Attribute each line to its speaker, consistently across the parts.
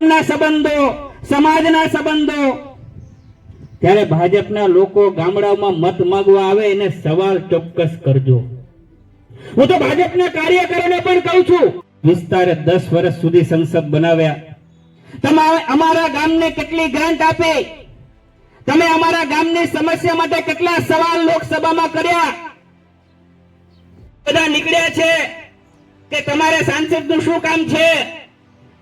Speaker 1: ના સંબંધો, સમાજના સંબંધો. ત્યારે ભાજપના લોકો ગામડાઓમાં મત માંગવા આવે એને સવાલ ચોક્કસ કરજો. હું તો ભાજપના કાર્યકરોને પણ કહું છું, વિસ્તારે દસ વર્ષ સુધી સંસદ બનાવ્યા. તમે અમારા ગામને કેટલી ગ્રાન્ટ આપી? તમે અમારા ગામની સમસ્યા માટે કેટલા સવાલ લોકસભામાં કર્યા? બધા નીકળ્યા છે કે તમારે સાંસદનું શું કામ છે?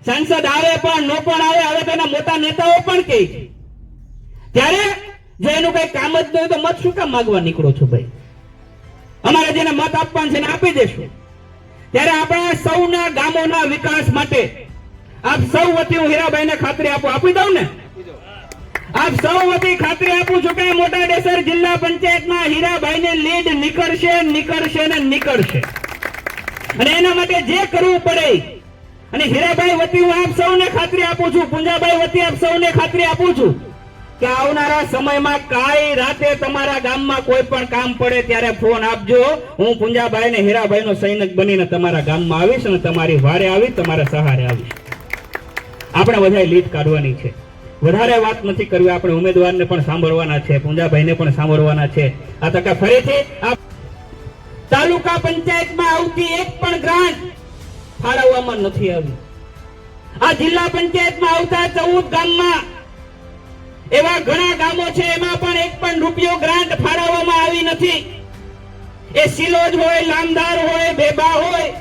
Speaker 1: સાંસદ આવે પણ નો પણ આવે, હવે તેના મોટા નેતાઓ પણ કે ત્યારે જો એનું કઈ કામ જ નહીં તો મત શું કામ માંગવા નીકળો છો ભાઈ? અમારે જેને મત આપવાનું છે આપી દેશું. ત્યારે આપણા સૌના ગામોના વિકાસ માટે આપ સૌ વતી હું હીરાભાઈને ખાતરી આપું, આપી દઉં ને? આપ સૌ વતી ખાતરી આપું છું કે મોટા ડેસર જિલ્લા પંચાયતમાં હીરાભાઈને લીડ નીકળશે નીકળશે ને નીકળશે. અને એના માટે જે કરવું પડે અને હીરાભાઈ વતી હું આપ સૌને ખાતરી આપું છું પુંજાભાઈ વતી આપ સૌને ખાતરી આપું છું કે આવનારા સમયમાં કાઈ રાતે તમારા ગામમાં કોઈ પણ કામ પડે ત્યારે ફોન આપજો. હું પુંજાભાઈ ને હીરાભાઈ નો સૈનિક બનીને તમારા ગામમાં આવીશ અને તમારી વારે આવી, તમારા સહારે આવીશ. આપણે બધા લીટ કાઢવાની છે. વધારે વાત નથી કરવી, આપણે ઉમેદવારને પણ સાંભળવાના છે પુંજાભાઈને પણ સાંભળવાના છે. આ તકે ફરીથી તાલુકા પંચાયતમાં આવતી એક પણ ગ્રાન્ટ ફાળવવામાં નથી આવી આ જિલ્લા પંચાયતમાં આવતા ચૌદ ગામમાં એવા ઘણા ગામો છે, એમાં પણ એક પણ રૂપિયો ગ્રાન્ટ ફાળવવામાં આવી નથી. એ સિલોજ હોય, લામદાર હોય, બેબા હોય,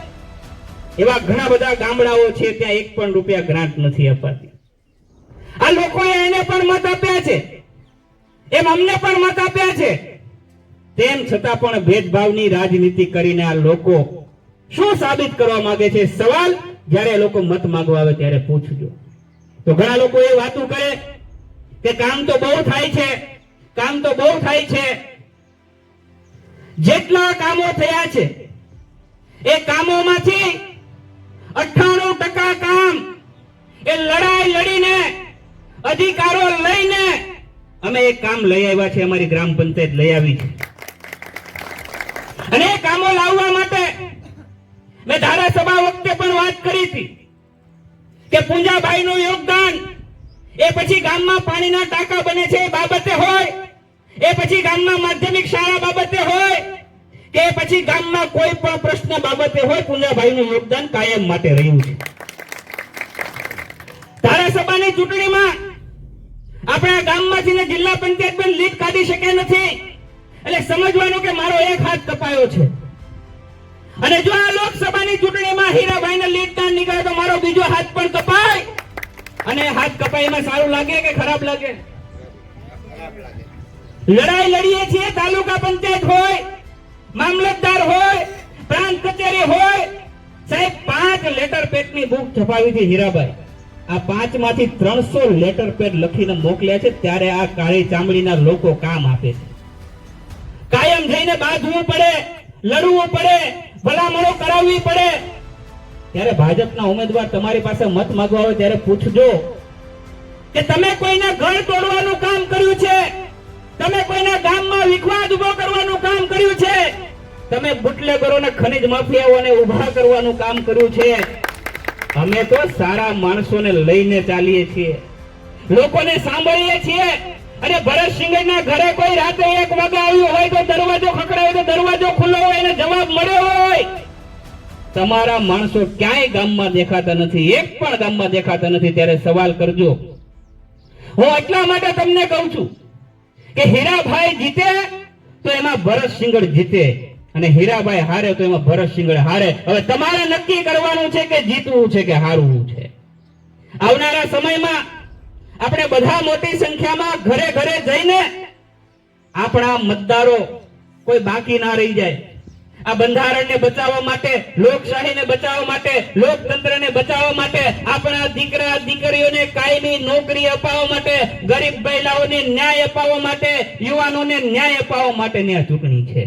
Speaker 1: એવા ઘણા બધા ગામડાઓ છે, ત્યાં એક પણ રૂપિયા ગ્રાન્ટ નથી અપાતી. આ લોકોએ એને પણ મત આપ્યા છે. એમ અમને પણ મત આપ્યા છે. તેમ છતાં પણ ભેદભાવની રાજનીતિ કરીને આ લોકો શું સાબિત કરવા માંગે છે? સવાલ, જ્યારે લોકો મત માંગવા આવે ત્યારે પૂછજો. તો ઘણા લોકો એ વાતો કરે કે કામ તો બહુ થાય છે, કામ તો બહુ થાય છે. જેટલા કામો થયા છે, એ કામોમાંથી અઠ્ઠાણું ટકા કામ એ લડાઈ લડીને, અધિકારો લઈને અમે એ કામ લઈ આવ્યા છે, અમારી ગ્રામ પંચાયત લઈ આવી છે. અને એ કામો લાવવા માટે મેં ધારાસભા વખતે પણ વાત કરી હતી કે પૂંજાભાઈ નું યોગદાન એ પછી ગામમાં પાણીના ટાંકા બને છે એ બાબતે હોય, એ પછી ગામમાં માધ્યમિક શાળા બાબતે હોય, કે પછી ગામમાં કોઈ પણ પ્રશ્ન બાબતે હોય પૂંજાભાઈ નું યોગદાન કાયમ માટે રહ્યું છે. ધારાસભાની ચૂંટણીમાં આપણા ગામમાંથી ને જિલ્લા પંચાયત પણ લીડ કાઢી શકે નથી, એટલે સમજવાનું કે મારો એક હાથ કપાયો છે. અને જો આ લોકસભાની ચૂંટણીમાં હીરાભાઈને લીડ ના નીકળે તો મારો બીજો હાથ પણ કપાય. અને હાથ કપાઈમાં સારું લાગે કે ખરાબ લાગે? લડાઈ લડીએ છીએ, તાલુકા પંચાયત હોય, મામલતદાર હોય, પ્રાંત કચેરી હોય. સાહેબ, પાંચ લેટર પેડની બુક છપાવી હતી હીરાભાઈ. આ પાંચમાંથી ત્રણસો લેટર પેડ લખીને મોકલ્યા છે, ત્યારે આ કાળી ચામડીના લોકો કામ આપે છે. કાયમ જઈને બાંધવું પડે, લડવું પડે ભલામણો કરાવવી પડે. ત્યારે ભાજપના ઉમેદવાર તમારી પાસે મત માંગવા હોય ત્યારે પૂછજો કે તમે કોઈના ઘર તોડવાનું કામ કર્યું છે? તમે કોઈના ગામમાં વિખવાદ ઊભો કરવાનું કામ કર્યું છે? તમે બુટલેગરોને ખનિજ માફિયાઓને ઊભા કરવાનું કામ કર્યું છે? અમે તો સારા માણસોને લઈને ચાલીએ છીએ. લોકોને સાંભળીએ છીએ. અને ભરત ભરતસિંહના ઘરે કોઈ રાતે એક વાગે આવ્યું હોય તો દરવાજો ખખડાયો તો દરવાજો ખુલ્લો હોય એને જવાબ મળ્યો તમારા માણસો ક્યાંય ગામમાં દેખાતા નથી, એક પણ ગામમાં દેખાતા નથી, ત્યારે સવાલ કરજો. હું એટલા માટે તમને કહું છું કે હીરાભાઈ જીતે તો એમાં ભરતસિંગડ જીતે અને હીરાભાઈ હારે તો એમાં ભરતસિંગડ હારે. હવે તમારે નક્કી કરવાનું છે કે જીતવું છે કે હારવું છે? આવનારા સમયમાં આપણે બધા મોટી સંખ્યામાં ઘરે ઘરે જઈને આપણા મતદારો કોઈ બાકી ના રહી જાય. આ બંધારણને બચાવવા માટે, લોકશાહીને બચાવવા માટે, લોકતંત્રને બચાવવા માટે, આપણા દીકરા, દીકરીઓને કાયમી નોકરી અપાવવા માટે, ગરીબ મહિલાઓને ન્યાય અપાવવા માટે, યુવાનોને ન્યાય અપાવવા માટેની આ ચૂંટણી છે.